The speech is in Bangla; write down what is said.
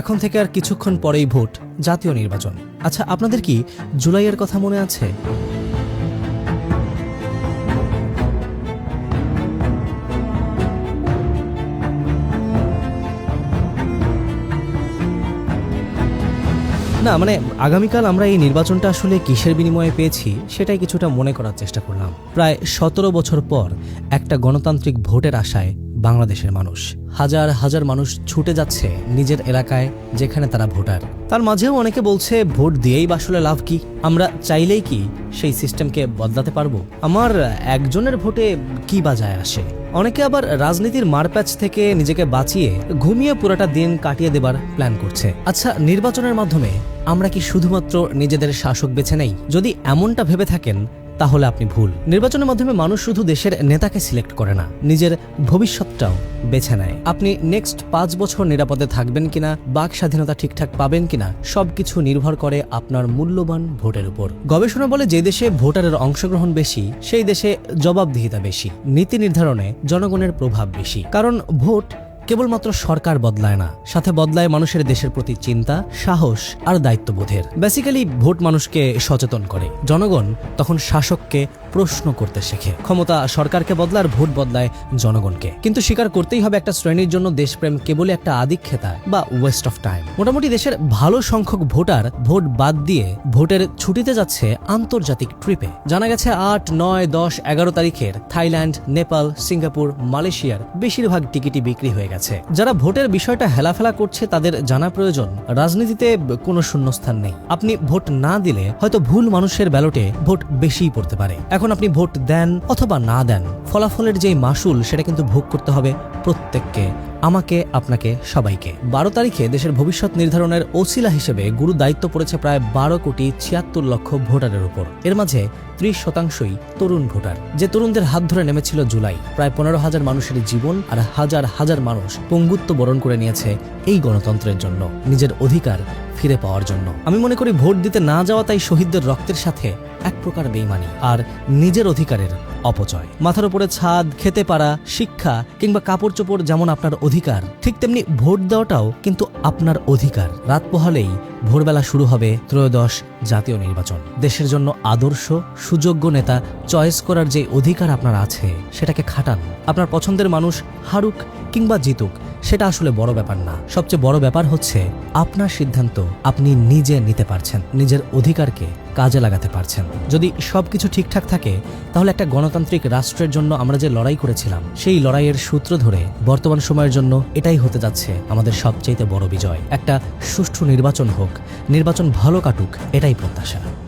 এখন থেকে আর কিছুক্ষণ পরেই ভোট, জাতীয় নির্বাচন। আচ্ছা আপনাদের কি জুলাইয়ের কথা মনে আছে? না মানে আগামীকাল আমরা এই নির্বাচনটা আসলে কিসের বিনিময়ে পেয়েছি, সেটাই কিছুটা মনে করার চেষ্টা করলাম। প্রায় সতেরো বছর পর একটা গণতান্ত্রিক ভোটের আশায় বাংলাদেশের মানুষ। হাজার হাজার মানুষ ছুটে যাচ্ছে নিজের এলাকায় যেখানে তারা ভোটার। তার মাঝেও অনেকে বলছে, ভোট দিয়েই বা আসলে লাভ কি? আমরা চাইলেই কি সেই সিস্টেমকে বদলাতে পারব? আমার একজনের ভোটে কি বাজায় আসে? অনেকে আবার রাজনীতির মারপ্যাচ থেকে নিজেকে বাঁচিয়ে ঘুমিয়ে পুরোটা দিন কাটিয়ে দেবার প্ল্যান করছে। আচ্ছা নির্বাচনের মাধ্যমে আমরা কি শুধুমাত্র নিজেদের শাসক বেছে নেই? যদি এমনটা ভেবে থাকেন তাহলে আপনি ভুল। নির্বাচনের মাধ্যমে মানুষ শুধু দেশের নেতাকে সিলেক্ট করে না, নিজের ভবিষ্যৎটাও বেছে নেয়। আপনি নেক্সট পাঁচ বছর নিরাপদে থাকবেন কিনা, বাক স্বাধীনতা ঠিকঠাক পাবেন কিনা, সবকিছু নির্ভর করে আপনার মূল্যবান ভোটের উপর। গবেষণা বলে যে দেশে ভোটারের অংশগ্রহণ বেশি, সেই দেশে জবাবদিহিতা বেশি। নীতি নির্ধারণে জনগণের প্রভাব বেশি। কারণ ভোট কেবলমাত্র সরকার বদলায় না, সাথে বদলায় মানুষের দেশের প্রতি চিন্তা, সাহস আর দায়িত্ববোধের। বেসিক্যালি ভোট মানুষকে সচেতন করে। জনগণ তখন শাসককে প্রশ্ন করতে শেখে। ক্ষমতা সরকারকে বদলার ভোট বদলায় জনগণকে। কিন্তু স্বীকার করতেই হবে একটা শ্রেণির জন্য দেশপ্রেম কেবলই একটা আদিক্ষেতা বা ওয়েস্ট অফ টাইম মোটামুটি দেশের ভালো সংখ্যক ভোটার ভোট বাদ দিয়ে ভোটের ছুটিতে যাচ্ছে আন্তর্জাতিক ট্রিপে। জানা গেছে আট, নয়, দশ, এগারো তারিখের থাইল্যান্ড, নেপাল, সিঙ্গাপুর, মালয়েশিয়ার বেশিরভাগ টিকিটই বিক্রি হয়ে গেছে। যারা ভোটের বিষয়টা হেলাফেলা করছে তাদের জানা প্রয়োজন। রাজনীতিতে কোনো শূন্যস্থান নেই। আপনি ভোট না দিলে হয়তো ভুল মানুষের ব্যালটে ভোট বেশিই পড়তে পারে। এখন আপনি ভোট দেন অথবা না দেন, ফলাফলের যেই মাসুল সেটা কিন্তু ভোগ করতে হবে প্রত্যেককে, আমাকে, আপনাকে, সবাইকে। বারো তারিখে দেশের ভবিষ্যৎ নির্ধারণের ওসিলা হিসেবে গুরু দায়িত্ব পড়েছে প্রায় বারো কোটি ছিয়াত্তর লক্ষ ভোটারের উপর। এর মাঝে ত্রিশ শতাংশই তরুণ ভোটার। যে তরুণদের হাত ধরে নেমেছিল জুলাই, প্রায় পনেরো হাজার মানুষের জীবন আর হাজার হাজার মানুষ পঙ্গুত্ব বরণ করে নিয়েছে এই গণতন্ত্রের জন্য, নিজের অধিকার ফিরে পাওয়ার জন্য। আমি মনে করি ভোট দিতে না যাওয়া তাই শহীদদের রক্তের সাথে এক প্রকার বেইমানি আর নিজের অধিকারের অপচয়। মাথার উপরে ছাদ, খেতে পারা, শিক্ষা কিংবা কাপড় চোপড় যেমন আপনার অধিকার, ঠিক তেমনি ভোট দেওয়াটাও কিন্তু আপনার অধিকার। রাত পোহালেই ভোরবেলা শুরু হবে ত্রয়োদশ জাতীয় নির্বাচন। দেশের জন্য আদর্শ, সুযোগ্য নেতা চয়েস করার যে অধিকার আপনার আছে, সেটাকে খাটান। আপনার পছন্দের মানুষ হারুক কিংবা জিতুক, সেটা আসলে বড় ব্যাপার না। সবচেয়ে বড় ব্যাপার হচ্ছে আপনার সিদ্ধান্ত আপনি নিজে নিতে পারছেন, নিজের অধিকারকে কাজে লাগাতে পারছেন। যদি সবকিছু ঠিকঠাক থাকে, তাহলে একটা গণতান্ত্রিক রাষ্ট্রের জন্য আমরা যে লড়াই করেছিলাম, সেই লড়াইয়ের সূত্র ধরে বর্তমান সময়ের জন্য এটাই হতে যাচ্ছে আমাদের সবচাইতে বড় বিজয়। একটা সুষ্ঠু নির্বাচন হোক নির্বাচন ভালো কাটুক এটাই প্রত্যাশা।